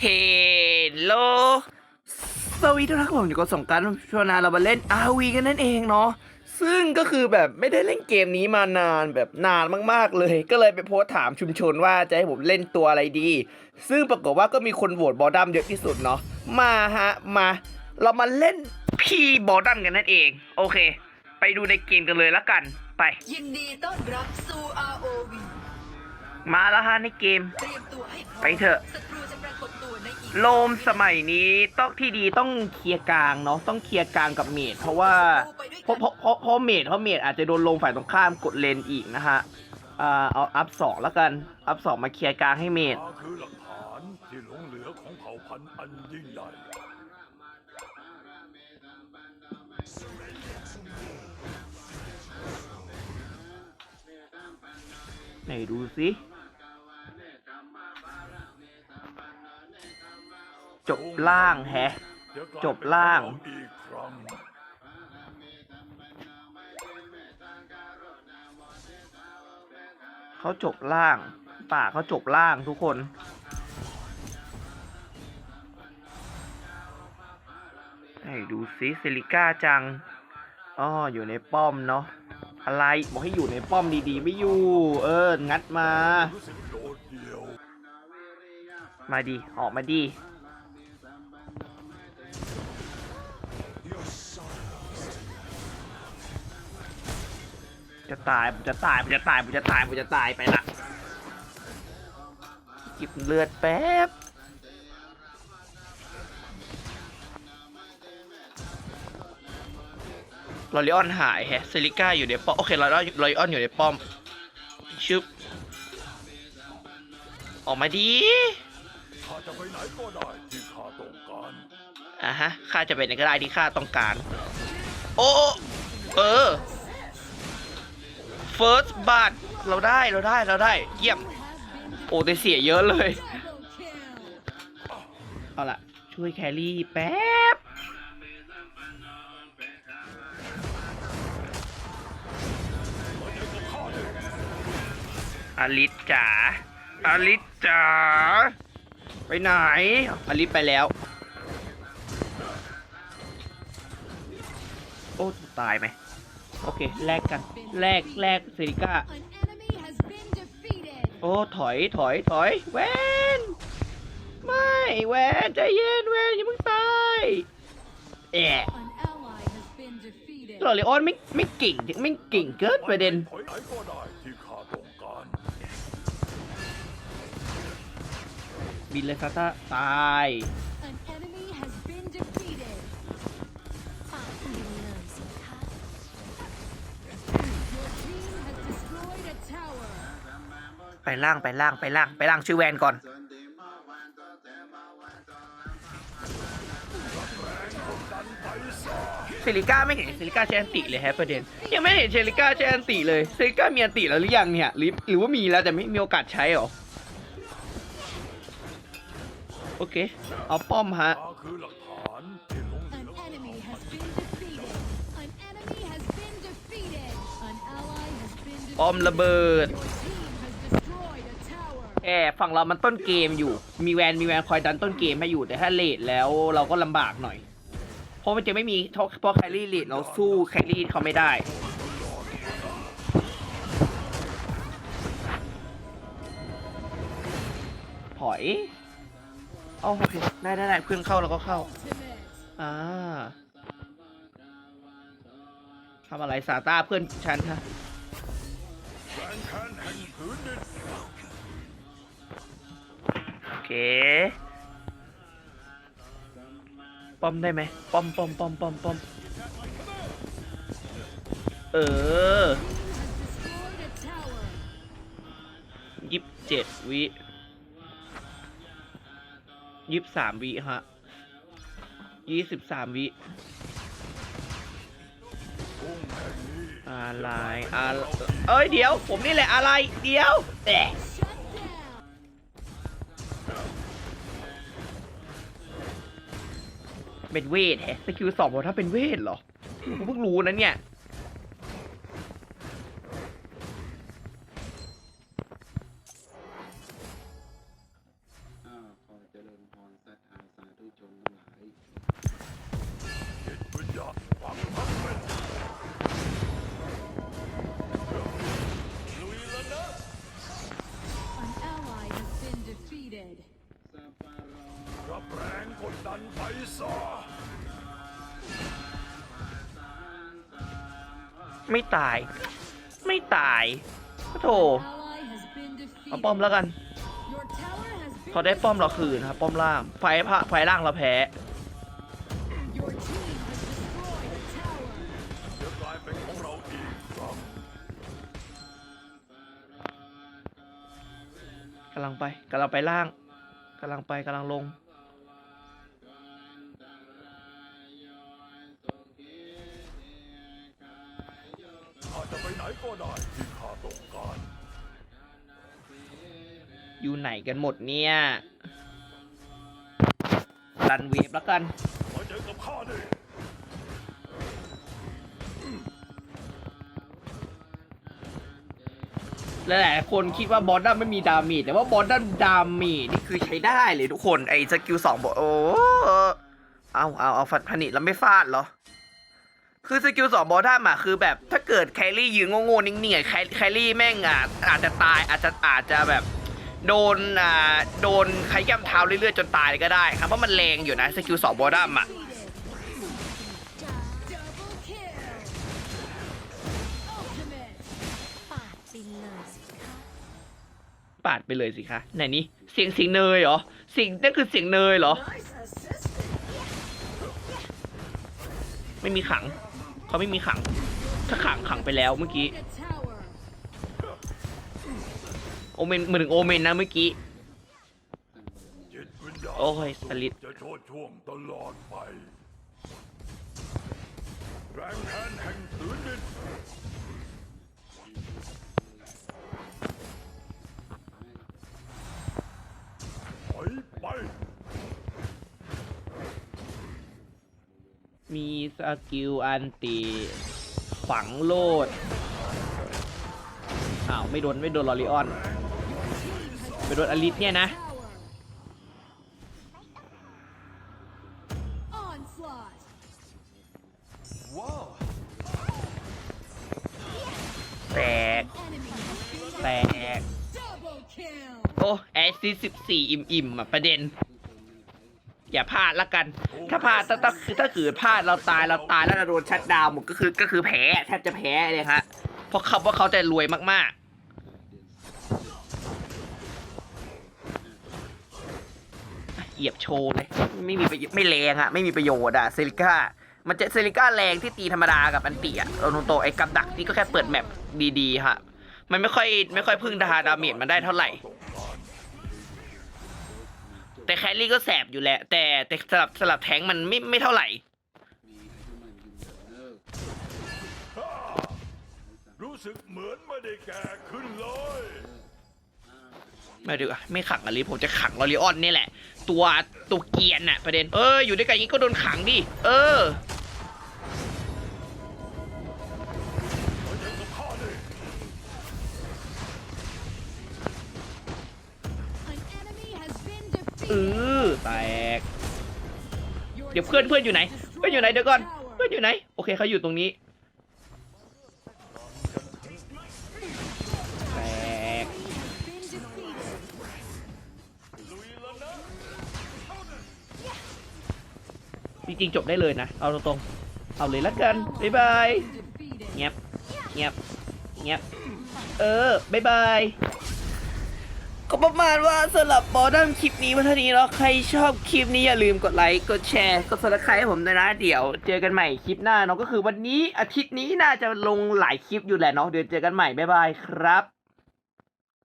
เฮลโลสวีทุกท่านครับผมอยู่กับสงการชวนาเรามาเล่น RV กันนั่นเองเนาะซึ่งก็คือแบบไม่ได้เล่นเกมนี้มานานแบบนานมากๆเลย ก็เลยไปโพสถามชุมชนว่าจะให้ผมเล่นตัวอะไรดี ซึ่งปรากฏว่าก็มีคนโหวตบอดัมเยอะที่สุดเนาะมาฮะมา เรามาเล่นพีบอดัมกันนั่นเอง โอเค ไปดูในเกมกันเลยละกันไป ยินดีต้อนรับสู่ ROV มาแล้วฮะในเกมเตรียมตัวให้พร้อมไปเถอะศัตรูจะปรากฏตัวในอีกโลมสมัยนี้ต้องที่ดีต้องเคลียร์กลางเนาะต้องเคลียร์กลางกับเมดเพราะว่าเพราะเพราะเพราะเพราะเมดเพราะเมดอาจจะโดนลงฝ่ายตรงข้ามกดเลนอีกนะฮะอ่าเอาอัพสองแล้วกัน อัพสองมาเคลียร์กลางให้เมดมาคือหลักฐานที่หลงเหลือของเผ่าพันธุ์อันยิ่งใหญ่ไหนดูสิ ล่างแฮะเดี๋ยวกลยจบล่างเป็นของเราอีกครั้งเขาจบล่าง ป่าเขาจบล่างทุกคนไหนดูซิเซริก้าจังอ้ออยู่ในป้อมเนาะอะไรบอกให้อยู่ในป้อมดีๆ ไม่อยู่ เออ งัดมารู้สึกโดดเดี่ยวมาดิออกมาดิ จะตายผมจะตายผมจะตายผมจะตายผมจะตายไปละเก็บเลือดแป๊บลอริออนหายแฮะเซริก้าอยู่ในป้อม โอเคลอริออนลอริออนอยู่ในป้อม ชึบ ออกมาดีข้าจะไปไหนก็ได้ที่ข้าต้องการอะฮะข้าจะเป็นไหนก็ได้ที่ข้าต้องการ โอ้ เออ first blood เราได้เราได้เราได้เยี่ยม โอ้แต่เสียเยอะเลย เอาล่ะ ช่วยแครี่แป๊บอลิสจ๋าอลิสจ๋าไปไหนอลิสไปแล้ว โอ้ตายไหม โอเค แลกกัน แลกแลกเซริก้า โอ้ ถอย ถอย ถอย แวนไม่แวนใจเย็นแวนอย่าเพิ่งตายแอะ An ally has been defeated. หลอดเลออนไม่ไม่เก่งไม่เก่งเกินประเด็นบินเลยซาตาตาย ไปล่างไปล่างไปล่างไปล่างชื่อแวนก่อน เซริก้าไม่เห็นเซริก้าใช้อันติเลยแฮะประเด็น ยังไม่เห็นเซริก้าใช้อันติเลยเซริก้ามีอันติแล้วหรือยังเนี่ยหรือหรือว่ามีแล้วแต่ไม่มีโอกาสใช้หรอโอเค เอาป้อมฮะมาคือหลักฐานที่หลงเหลื An อของ enemy เผ่า has พันธุ์ been defeated. An enemy has been defeated. An ally has been ป้อม defeated. ระเบิด แอบฝั่งเรามันต้นเกมอยู่ มีแวนมีแวนคอยดันต้นเกมให้อยู่แต่ถ้าเลดแล้วเราก็ลำบากหน่อย เพราะมันจะไม่มีเพราะแครี่เลดเราสู้แครี่เขาไม่ได้ ถอยเอาโอเคได้ได้ได้เพื่อนเข้าเราก็เข้า อ่าทำอะไรซาต้าเพื่อนฉันฮะ เค ป้อมได้ไหมป้อมป้อมป้อมป้อมป้อมเออยี่สิบเจ็ดวิยี่สิบสามวิฮะยี่สิบสามวิอะไรอะไรเอ้ย เดี๋ยว ผมนี่แหละอะไร เดี๋ยวแเป็นเวทแฮะสกิลสองผมถ้าเป็นเวทเหรอผมเพิ่งรู้นะเนี่ย ไพศาไม่ตาย ไม่ตายโถเอาป้อมแล้วกันเอาได้ป้อมเราคืนครับป้อมล่างไฟพระไฟล่างเราแพ้กำลังไปกำลังไปล่างกำลังไปกำลังลง ก็ได้ที่ข้าต้องการอยู่ไหนกันหมดเนี่ยรันเวฟแล้วกันมาเจอกับข้าดิหลายๆคนคิดว่าบอสดัมไม่มีดาเมจแต่ว่าบอสดัมดาเมจนี่คือใช้ได้เลยทุกคนไอ้สกิลสองบอกโอ้เอาเอาเอาฟัดพนิดแล้วไม่ฟาดเหรอ คือสกิลสองบอสดัมอะคือแบบถ้าเกิดแครี่ยืนโง่ๆนิ่งๆอะแคแครี่แม่งอะอาจจะตายอาจจะอาจจะแบบ โดนอ่าโดนใครย่ำเท้าเรื่อยๆจนตายเลยก็ได้ครับเพราะมันแรงอยู่นะสกิลสองบอสดัมอะปาดไปเลยสิคะไหนนี่เสียงเสียงเนยเหรอเสียงนั่นคือเสียงเนยเหรอ ไม่มีขัง เขาไม่มีขัง ถ้าขังขังไปแล้วเมื่อกี้ โอเมนเหมือนโอเมนนะเมื่อกี้ โอ้ยสลิดจะโชดช่วงตลอดไป มีสกิลอันตีฝังโลด อ้าว ไม่โดน ไม่โดนลอริออน ไปโดนอลิสเนี่ยนะ แตก แตก โอ้ แอสซิสิบสี่อิ่มอิ่มๆอะ ประเด็น อย่าพลาดละกัน ถ้าพลาดถ้าถ้าคือถ้าเกิดพลาดเราตายเราตายแล้วเราโดนชัดดาวน์หมดก็คือก็คือแพ้แทบจะแพ้เลยฮะเพราะเขาว่าเขาจะรวยมากๆเหยียบโชว์เลยไม่มีประโยชน์ไม่แรงอะไม่มีประโยชน์อะเซริก้ามันจะเซริก้าแรงที่ตีธรรมดากับอันติอะโรนโตไอ้กับดักนี่ก็แค่เปิดแมปดีๆฮะมันไม่ค่อยไม่ค่อยพึ่งดาดาเมจมันได้เท่าไหร่ แต่แครี่ก็แสบอยู่แหละ แต่แต่สลับสลับแทงค์มันไม่ไม่เท่าไหร่ รู้สึกเหมือนไม่ได้แก่ขึ้นเลย ไม่ดีกว่าไม่ขังอะไรผมจะขังลอริออนนี่แหละ ตัวตัวเกรียนน่ะประเด็น เอออยู่ด้วยกันอย่างนี้ก็โดนขังดิ เออ เดี๋ยวเพื่อนเพื่อนอยู่ไหน เพื่อนอยู่ไหนเดี๋ยวก่อน เพื่อนอยู่ไหน โอเคเขาอยู่ตรงนี้แตกจริงๆจบได้เลยนะ เอาตรงๆ เอาเลยละกัน บ๊ายบายเงียบเงียบเงียบเออ บ๊ายบาย ก็ประมาณว่าสำหรับบอดัมคลิปนี้มาเท่านี้แล้วใครชอบคลิปนี้อย่าลืมกดไลค์ กดแชร์ กดซับสไครต์ให้ผมด้วยนะเดี๋ยว เจอกันใหม่คลิปหน้าเนาะก็คือวันนี้อาทิตย์นี้น่าจะลงหลายคลิปอยู่แหละเนาะเดี๋ยวเจอกันใหม่บ๊ายบายครับ